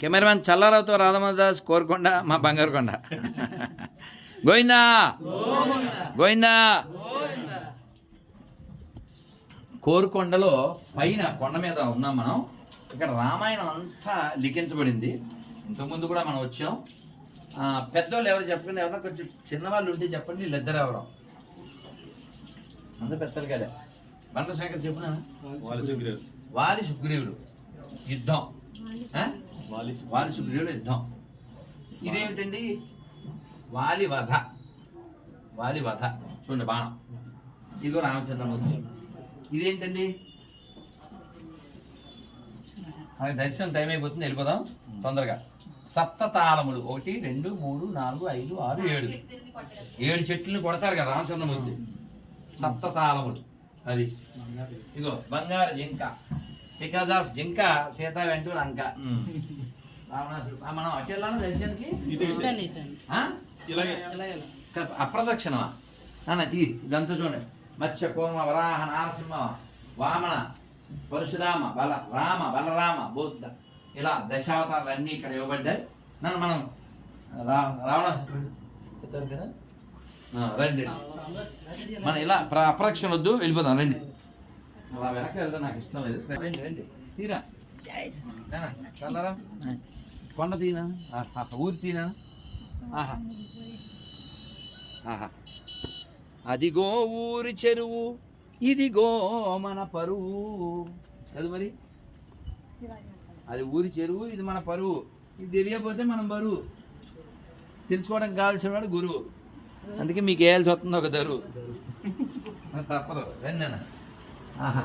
Cameraman చల్లారావుతో రాధమదాస్ Korukonda మా బంగారు కొండ గోవిందా! గోవిందా! కోరుకొండలో పైన కొండ మీద ఉన్నాం మనం. ఇక్కడ రామాయణం అంతా లిఖించబడింది. ఇంతకుముందు కూడా మనం వచ్చాం. పెద్దోళ్ళు ఎవరు చెప్పండి ఎవరో కొంచెం చిన్నవాళ్ళు ఉంటే చెప్పండి వీళ్ళిద్దరు ఎవరు? అంత పెద్దలు కదా. బండ శేఖర్ చెప్పునా వాలి సుగ్రీవుడు యుద్ధం? వాలి సుగ్రీవుడు యుద్ధం ఇదేమిటండి? వాలి వధ. వాలి వధ. చూడండి బాణం. ఇదిగో రామచంద్రమూర్తి ఇదేంటండి? మనకి దర్శనం టైం అయిపోతుంది వెళ్ళిపోదాం. తొందరగా. సప్త తాళములు ఒకటి రెండు మూడు నాలుగు ఐదు ఆరు ఏడు. ఏడు చెట్లను కొడతారు కదా రామచంద్రమూర్తి సప్త తాళములు అది. ఇగో బంగారు జింక. బికాజ్ ఆఫ్ జింక సీత వెంటూ లంక రావణాసుడు. మనం అటు వెళ్ళాలి దర్శనానికి అప్రదక్షిణమా? నాన్న తీ ఇదంతా చూడండి. మత్స్య కోమ వరాహ నారసింహ వామన పరశురామ బల రామ బలరామ బౌద్ధ. ఇలా దశావతారాలు అన్నీ ఇక్కడ ఇవ్వబడ్డాయి. నన్ను మనం రా రావణ కదా? రండి. మనం ఇలా ప్ర- అప్రదక్షిణ వద్దు వెళ్ళిపోదాం రండి. అలా వెనక్కి వెళ్తే నాకు ఇష్టం లేదు. రండి రండి. తీరా. చల్లరా? కొండ తీనా? ఊరి తీనా? ఆహా. ఆహా. అదిగో ఊరి చెరువు ఇదిగో మన పరువు. అది మరి? అది ఊరి చెరువు ఇది మన పరువు. ఇది తెలియకపోతే మనం బరువు. తెలుసుకోవడానికి కావాల్సిన వాడు గురువు. అందుకే మీకు వేయాల్సి వస్తుంది ఒక దరువు తప్పదు. రండి. ఆహా.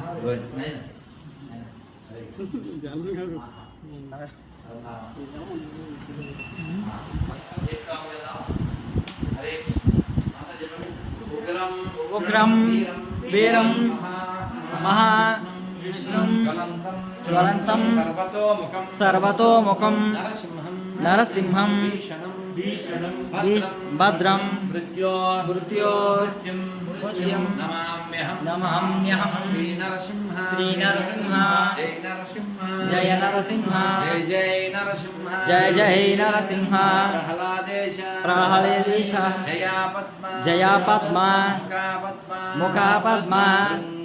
ఉగ్రం వీరం మహా విష్ణుం జ్వలంతం సర్వతోముఖం నరసింహం भद्रं मृत्यो मृत्योर्मृत्यं नमाम्यहं श्रीनरसिंह। श्रीनरसिंह। जय नरसिंह। जय जय नरसिंह। जय जय नरसिंह। प्रहलादेश। प्रहलादेश। जया पद्मा। जया पद्मा। मुखा पद्मा।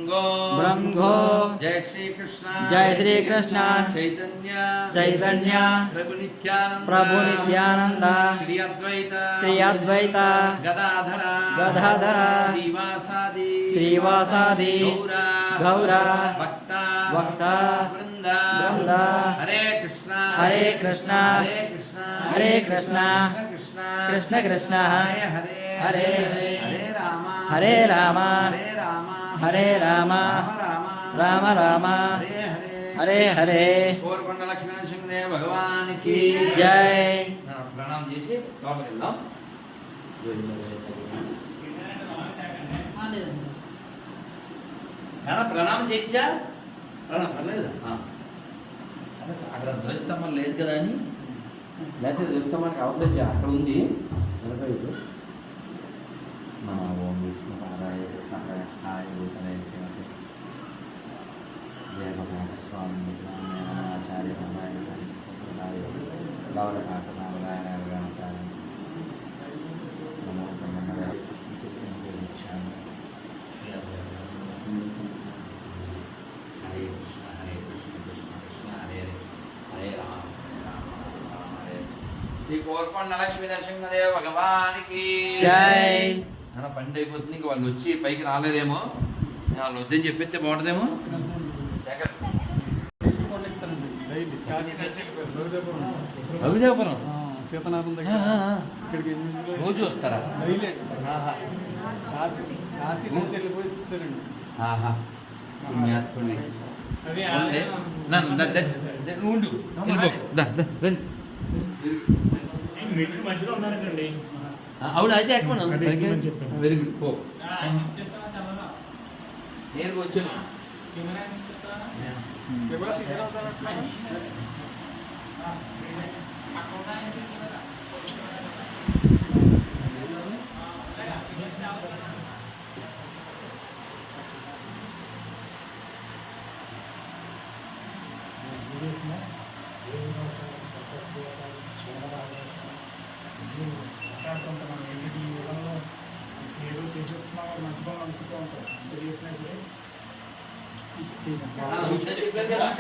ब्रह्मो। ब्रह्मो। जय श्री कृष्ण जय श्री कृष्ण चैतन्य। चैतन्य। प्रभु नित्यानंद प्रभु नित्यानंद श्री अद्वैत। श्री अद्वैत। गदाधर। गदाधर। श्रीवासादि। श्रीवासादि। गौरा। गौरा। वक्ता। वक्ता। वृंदा वृंदा हरे कृष्णा। हरे कृष्णा। हरे कृष्णा। हरे कृष्णा। कृष्ण कृष्ण हरे। हरे हरे। हरे राम। हरे राम। हरे राम। హరే రామ. రామ రామ. హరే హరే. కోరుకొండ లక్ష్మణ సింహదేవ భగవానికి జై. ప్రణామం చేసి లోపలికి వెళ్దాం. ప్రణామం చేయించా? ప్రణామం పర్లేదు? అక్కడ ధ్వజస్తంభం లేదు కదా అని. లేకపోతే ధ్వజస్తంభానికి అవతల అక్కడ ఉంది. వెనక గౌర కాక నారాయణ గణాచార్య నమో బ్రహ్మణయ ఇచ్చాను శ్రీ హరే కృష్ణ హరే కృష్ణ కృష్ణ కృష్ణ హరే హరే హరే రామ హరే రామ రామ రామ హరే శ్రీ కోరుకొండ లక్ష్మీ నరసింహదేవ భగవానికి. జై. అన్న పండు అయిపోతుంది ఇంక వాళ్ళు వచ్చి పైకి రాలేదేమో. వాళ్ళు వద్దని చెప్పితే బాగుంటుందేమో. శేఖర్ రవిదేవపురం సీతనాథం ఆ, దగ్గర. ఇక్కడికి రోజు వస్తారా? డైలీ కాశీ కాశీ నుంచి వెళ్ళిపోయి. ఉండే. రండి. అవును అయితే ఎక్కువ. Very good. పో. నేరుగా వచ్చాను మాట్లాడుకుంటున్నాం ఏదో చేసేస్తున్నామో మంచిగా అనుకుంటూ ఉంటాం చేసినా సరే Thì là 别别 bị.